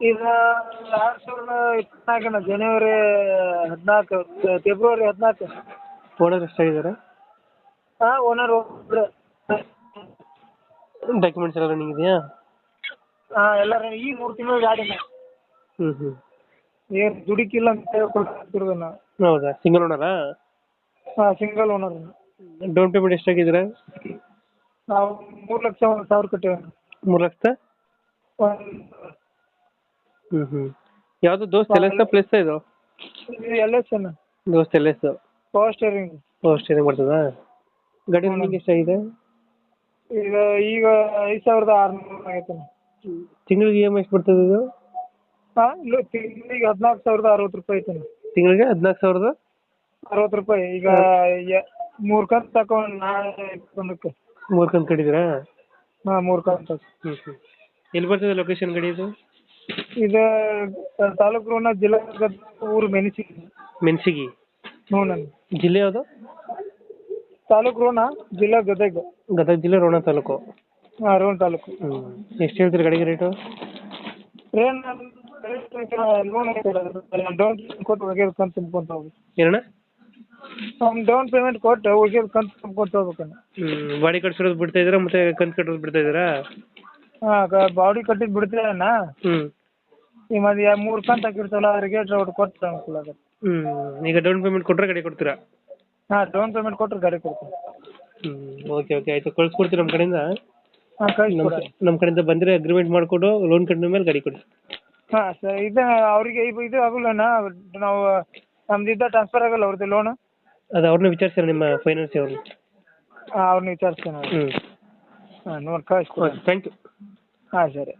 ಇದು ಎರಡು ಸಾವಿರದ ಇಪ್ಪತ್ನಾಲ್ಕನ ಜನವರಿ ಹದಿನಾಲ್ಕು ಫೆಬ್ರವರಿ ಹದಿನಾಲ್ಕು. ಓನರ್ ಎಷ್ಟಾಗಿದ್ದಾರೆ? ಹಾಂ ಓನರ್ ಒಬ್ಬರು ಡಾಕ್ಯುಮೆಂಟ್ಸ್ ಎಲ್ಲ ರನ್ನಿಂಗ್ ಇದೆಯಾ? ಹಾಂ ಎಲ್ಲರೂ ಈ ಮೂರು ತಿಂಗಳು ಗಾಡಿನ ಹ್ಞೂ ಹ್ಞೂ ಏನು ದುಡುಕಿಲ್ಲ ಅಂತ ಕೊಡ್ತಿರೋದು ನಾವು. ಹೌದಾ? ಸಿಂಗಲ್ ಓನರಾ ಹಾಂ ಸಿಂಗಲ್ ಓನರ್ ಡೌನ್ ಪೇಮೆಂಟ್ ಎಷ್ಟಾಗಿದ್ದೀರಾ? ನಾವು ಮೂರು ಲಕ್ಷ ಒಂದು ಸಾವಿರ ಕಟ್ಟೇವೆ ಮೂರು ಲಕ್ಷ ಒಂದು ಹ್ಞೂ ಹ್ಞೂ ಯಾವುದು ದೋಸ್ತ್ ಎಲ್ ಎಸ್ ಪ್ಲಸ್ ಇದು? ಎಲ್ ಎಸ್ ಅನ್ನ ದೋಸ್ತ್ L S power steering power steering ಬರ್ತದಾ ಗಾಡಿ ರನ್ನಿಂಗ್ ಎಷ್ಟಾಗಿದೆ ಈಗ ಈಗ ಐದು ಸಾವಿರದ ಆರುನೂರು ಆಗೈತೆ ತಿಂಗಳಿಗೆ ಇ ಎಂ ಐ ಎಷ್ಟು ಬರ್ತದೆ ಇದು? ಹಾ ಇಲ್ಲ ತಿಂಗಳಿಗೆ ಹದಿನಾಲ್ಕು ಸಾವಿರದ ಅರವತ್ತು ರೂಪಾಯಿ ಐತೆ ತಿಂಗಳಿಗೆ ಹದಿನಾಲ್ಕು ಸಾವಿರದ? ಅರವತ್ತು ರೂಪಾಯಿ. ಈಗ ಮೂರು ಕಂತು ತಗೊಂಡು ನಾಳೆ ಒಂದಕ್ಕೆ ಮೂರು ಕಂತು ಕಟ್ಟಿದ್ದೀರಾ? ಹಾಂ ಮೂರು ಕಂತು ಎಲ್ಲಿ ಬರ್ತದೆ ಲೊಕೇಶನ್ ಗಡಿ ಇದು? ಇದು ತಾಲೂಕು ರೋಣ ಜಿಲ್ಲಾ ಊರು ಮೆನ್ಸಿಗಿ ಮೆಣಸಿಗಿ. ಹ್ಞೂ ನನ್ನ ಜಿಲ್ಲೆ ಯಾವುದು? ತಾಲೂಕು ರೋಣ ಜಿಲ್ಲಾ ಗದಗ. ಗದಗ ಜಿಲ್ಲೆ ರೋಣ ತಾಲೂಕು. ಹಾಂ ರೋಣ ತಾಲೂಕು. ಹ್ಞೂ ಎಷ್ಟು ಹೇಳ್ತೀರಿ ಗಾಡಿಗೆ ರೇಟು? ಲೋನ್ ಡೌನ್ ಕೊಟ್ಟು ಹೋಗ್ಯದ ಕಂತು ತುಂಬ್ಕೊಂತ ಏನಣ್ಣ? ಅವ್ನು ಡೌನ್ ಪೇಮೆಂಟ್ ಕೊಟ್ಟು ಹೋಗ್ಯದ ಕಂತು ತುಂಬ್ಕೊಂತ ಹೋಗ್ಬೇಕಣ್ಣ. ಹ್ಞೂ ಬಾಡಿ ಕಟ್ಸಿರೋದು ಬಿಡ್ತಾ ಇದ್ದೀರಾ ಮತ್ತೆ ಕಂತು ಕಟ್ಟೋದು ಬಿಡ್ತಾ ಇದ್ದೀರಾ? ಹಾಂ ಬಾಡಿ ಕಟ್ಟಿದ್ದು ಬಿಡ್ತೀರಣ್ಣ. ಹ್ಞೂ ಈ ಮತ್ತೆ ಮೂರು ಕಂತು ಹಾಕಿರ್ತಲ್ಲ ಅವ್ರಿಗೆ ರೋಡ್ ಕೊಟ್ಟು ಅನುಕೂಲ ಆಗುತ್ತೆ. ಹ್ಞೂ ಈಗ ಡೌನ್ ಪೇಮೆಂಟ್ ಕೊಟ್ಟರೆ ಗಾಡಿ ಕೊಡ್ತೀರಾ? ಹಾಂ ಡೌನ್ ಪೇಮೆಂಟ್ ಕೊಟ್ಟರೆ ಗಾಡಿ ಕೊಡ್ತೀನಿ. ಹ್ಞೂ ಓಕೆ ಓಕೆ ಆಯಿತು ಕಳ್ಸ್ಕೊಡ್ತೀರಿ ನಮ್ಮ ಕಡೆಯಿಂದ. ಹಾಂ ನಮ್ಮ ನಮ್ಮ ಕಡೆಯಿಂದ ಬಂದ್ರೆ ಅಗ್ರಿಮೆಂಟ್ ಮಾಡಿಕೊಡು ಲೋನ್ ಕಟ್ಟಿದ ಮೇಲೆ ಗಾಡಿ ಕೊಡಿ. ಹಾ ಸರ್ ಇದು ಅವರಿಗೆ ಇದು ಇದು ಆಗೋಲ್ಲಣ್ಣ ನಾವು ನಮ್ದು ಇದ್ದ ಟ್ರಾನ್ಸ್ಫರ್ ಆಗಲ್ಲ ಅವ್ರದ್ದು ಲೋನ್ ಅದು ಅವ್ರನ್ನ ವಿಚಾರಿಸ್ತಾರೆ ನಿಮ್ಮ ಫೈನಾನ್ಸ್ ಅವ್ರನ್ನ ಅವ್ರನ್ನ ವಿಚಾರಿಸ್ತೇನೆ ಹ್ಞೂ ಹಾಂ ನೋಡಿ ಕಳಿಸ್ಕೊಡಿ ಥ್ಯಾಂಕ್ ಯು ಹಾಂ ಸರಿ.